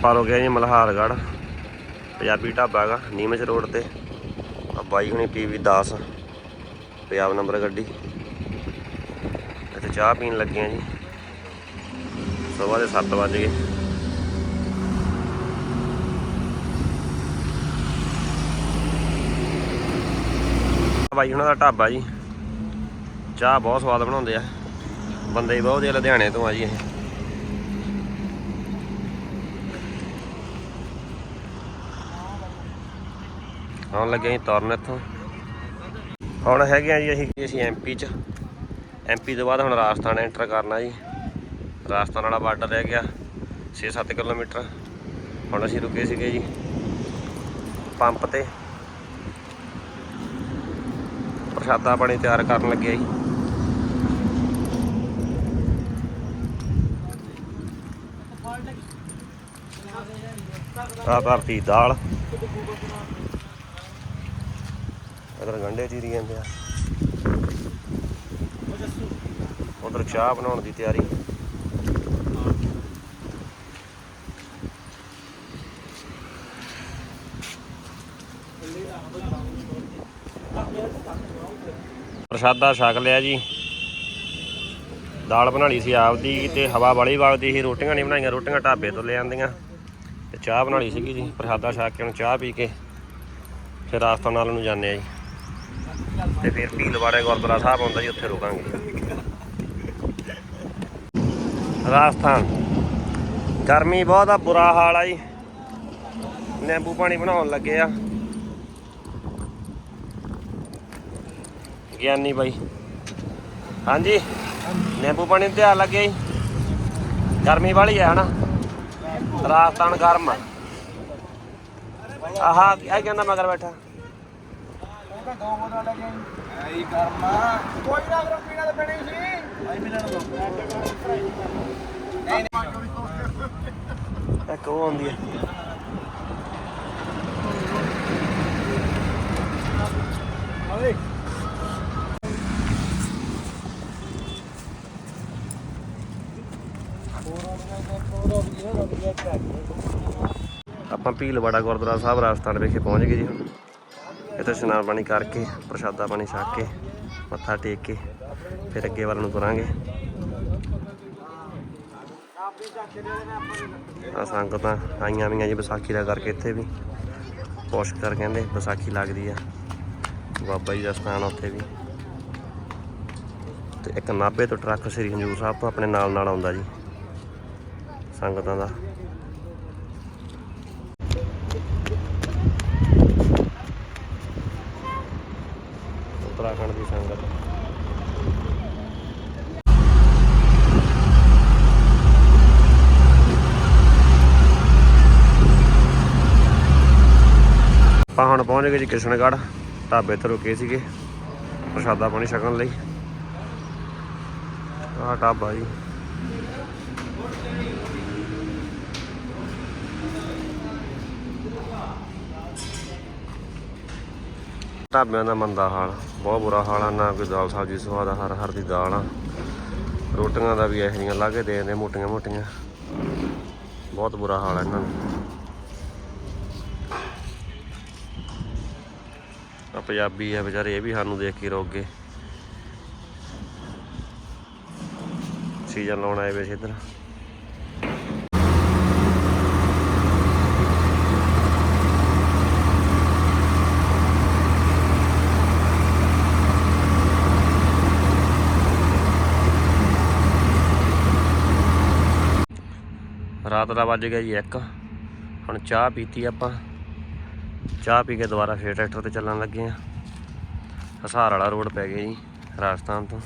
ਆਪਾਂ ਰੁਕੇ ਜੀ ਮਲਹਾਰਗੜ੍ਹ, ਪੰਜਾਬੀ ਢਾਬਾ ਹੈਗਾ, ਨੀਮਚ ਰੋਡ ਤੇ। ਆ ਬਾਈ ਹੁਣੀ ਪੀਵੀ 10 ਪੰਜਾਬ ਨੰਬਰ ਗੱਡੀ। ਇੱਥੇ ਚਾਹ ਪੀਣ ਲੱਗੇ ਆ ਜੀ। ਸਵੇਰ ਦੇ 7 ਵਜ ਗਏ। ਬਾਈ ਉਹਨਾਂ ਦਾ ਢਾਬਾ ਜੀ। ਚਾਹ ਬਹੁਤ ਸਵਾਦ ਬਣਾਉਂਦੇ ਆ। ਬੰਦੇ ਬਹੁਤ ਆ ਲੁਧਿਆਣੇ ਤੋਂ ਆ ਜੀ ਇਹ। ਆਉਣ ਲੱਗੇ ਅਸੀਂ ਤੁਰਨ ਇੱਥੋਂ। ਹੁਣ ਹੈਗੇ ਆ ਜੀ ਅਸੀਂ ਅਸੀਂ ਐਮਪੀ ਚ। ਐਮਪੀ ਤੋਂ ਬਾਅਦ ਹੁਣ ਰਾਜਸਥਾਨ ਐਂਟਰ ਕਰਨਾ ਜੀ। ਰਾਜਸਥਾਨ ਵਾਲਾ ਬਾਰਡਰ ਰਹਿ ਗਿਆ 6-7 ਕਿਲੋਮੀਟਰ। ਹੁਣ ਅਸੀਂ ਰੁਕੇ ਸੀਗੇ ਜੀ, ਪੰਪ ਤੇ। ਪ੍ਰਸ਼ਾਦਾ ਪਾਣੀ ਤਿਆਰ ਕਰਨ ਲੱਗੇ ਜੀ। ਆ ਧਰਤੀ ਦਾਲ। ਇਧਰ ਗੰਡੇ ਚੀਰੀ ਜਾਂਦੇ ਆ। ਉਧਰ ਚਾਹ ਬਣਾਉਣ ਦੀ ਤਿਆਰੀ। ਪ੍ਰਸ਼ਾਦਾ ਛਕ ਲਿਆ ਜੀ। ਦਾਲ ਬਣਾ ਲਈ ਸੀ ਆਪਦੀ ਤੇ ਹਵਾ ਵਾਲੀ ਵਗਦੀ ਸੀ। ਰੋਟੀਆਂ ਨਹੀਂ ਬਣਾਈਆਂ ਰੋਟੀਆਂ ਢਾਬੇ ਤੋਂ ਲੈ ਆਂਦੀਆਂ। ਤੇ ਚਾਹ ਬਣਾ ਲਈ ਸੀਗੀ ਜੀ ਪ੍ਰਸ਼ਾਦਾ ਛਕ ਕੇ ਹੁਣ ਚਾਹ ਪੀ ਕੇ ਫਿਰ ਰਾਜਸਥਾਨ ਵੱਲ ਨੂੰ ਜਾਂਦੇ ਆ ਜੀ। ਤੇ ਫਿਰ ਭੀਲਵਾੜੇ ਗੁਰਦੁਆਰਾ ਸਾਹਿਬ ਆਉਂਦਾ ਜੀ, ਉੱਥੇ ਰੁਕਾਂਗੇ। ਰਾਜਸਥਾਨ। ਗਰਮੀ ਬਹੁਤ ਆ, ਬੁਰਾ ਹਾਲ ਆ ਜੀ। ਨਿੰਬੂ ਪਾਣੀ ਬਣਾਉਣ ਲੱਗੇ ਆ। ਗਿਆਨੀ ਬਾਈ। ਹਾਂਜੀ, ਨਿੰਬੂ ਪਾਣੀ ਤੇ ਧਿਆਨ ਲੱਗੇ ਜੀ। ਗਰਮੀ ਵਾਲੀ ਆ, ਹਨਾ? ਰਾਜਸਥਾਨ ਗਰਮ ਆ। ਆਹਾ, ਇਹ ਕਹਿੰਦਾ ਮਗਰ ਬੈਠਾ। ਦੋ ਬੋਤਲਾਂ ਲੈ ਕੇ ਆਈ। ਐਈ ਕਰਮਾ ਕੋਈ ਨਾ ਕਰੋ ਪੀਣਾ ਤਾਂ ਪੈਣੀ ਸੀ। ਆਈ ਮਿਲਣ ਦੋ ਨਹੀਂ ਇੱਕ ਉਹ ਆਉਂਦੀ ਹੈ। ਆਪਾਂ ਭੀਲਵਾੜਾ ਗੁਰਦੁਆਰਾ ਸਾਹਿਬ ਰਾਜਸਥਾਨ ਵਿਖੇ ਪਹੁੰਚ ਗਏ ਜੀ ਹੁਣ। ਇੱਥੇ ਇਸ਼ਨਾਨ ਪਾਣੀ ਕਰਕੇ, ਪ੍ਰਸ਼ਾਦਾ ਪਾਣੀ ਛਕ ਕੇ, ਮੱਥਾ ਟੇਕ ਕੇ, ਫਿਰ ਅੱਗੇ ਵੱਲ ਨੂੰ ਤੁਰਾਂਗੇ। ਆ ਸੰਗਤਾਂ ਆਈਆਂ ਵੀਆਂ ਜੀ ਵਿਸਾਖੀ ਦਾ ਕਰਕੇ ਇੱਥੇ ਵੀ। ਪੁਸ਼ਕਰ ਕਹਿੰਦੇ, ਵਿਸਾਖੀ ਲੱਗਦੀ ਆ। ਬਾਬਾ ਜੀ ਦਾ ਸਥਾਨ ਉੱਥੇ ਵੀ। ਤੇ ਇੱਕ ਨਾਭੇ ਤੋਂ ਟਰੱਕ ਸ੍ਰੀ ਹਜੂਰ ਸਾਹਿਬ ਤੋਂ ਆਪਣੇ ਨਾਲ ਨਾਲ ਆਉਂਦਾ ਜੀ। ਸੰਗਤਾਂ ਦਾ। ਉੱਤਰਾਖੰਡ ਦੀ ਸੰਗਤ। ਆਪਾਂ ਹੁਣ ਪਹੁੰਚ ਗਏ ਜੀ ਕਿਸ਼ਨਗੜ੍ਹ, ਢਾਬੇ ਤੇ ਰੁਕੇ ਸੀਗੇ, ਪ੍ਰਸ਼ਾਦਾ ਪਾਣੀ ਛਕਣ ਲਈ। ਆਹ ਢਾਬਾ ਜੀ। ਢਾਬਿਆਂ ਦਾ ਮੰਦਾ ਹਾਲ, ਬਹੁਤ ਬੁਰਾ ਹਾਲ ਆ, ਨਾ ਕੋਈ ਦਾਲ ਸਬਜ਼ੀ ਸਵਾਦ ਆ, ਹਰ ਹਰ ਦੀ ਦਾਲ ਆ। ਰੋਟੀਆਂ ਦਾ ਵੀ ਇਹੋ ਜਿਹੀਆਂ ਲਾ ਕੇ ਦੇ ਦਿੰਦੇ, ਮੋਟੀਆਂ ਮੋਟੀਆਂ। ਬਹੁਤ ਬੁਰਾ ਹਾਲ ਆ ਇਹਨਾਂ ਦਾ। ਆ ਪੰਜਾਬੀ ਆ ਵਿਚਾਰੇ, ਇਹ ਵੀ ਸਾਨੂੰ ਦੇਖ ਕੇ ਰੋਕ ਗਏ। ਸੀਜ਼ਨ ਲਾਉਣ ਆਏ ਵੇ ਇੱਧਰ। ਰਾਤ ਦਾ ਵੱਜ ਗਿਆ ਜੀ 1 ਹੁਣ ਚਾਹ ਪੀਤੀ ਆਪਾਂ। ਚਾਹ ਪੀ ਕੇ ਦੁਬਾਰਾ ਫੇਰ ਟਰੈਕਟਰ ਤੇ ਚੱਲਣ ਲੱਗੇ ਆ। ਹਸਾਰ ਵਾਲਾ ਰੋਡ ਪੈ ਗਿਆ ਜੀ, ਰਾਜਸਥਾਨ ਤੋਂ।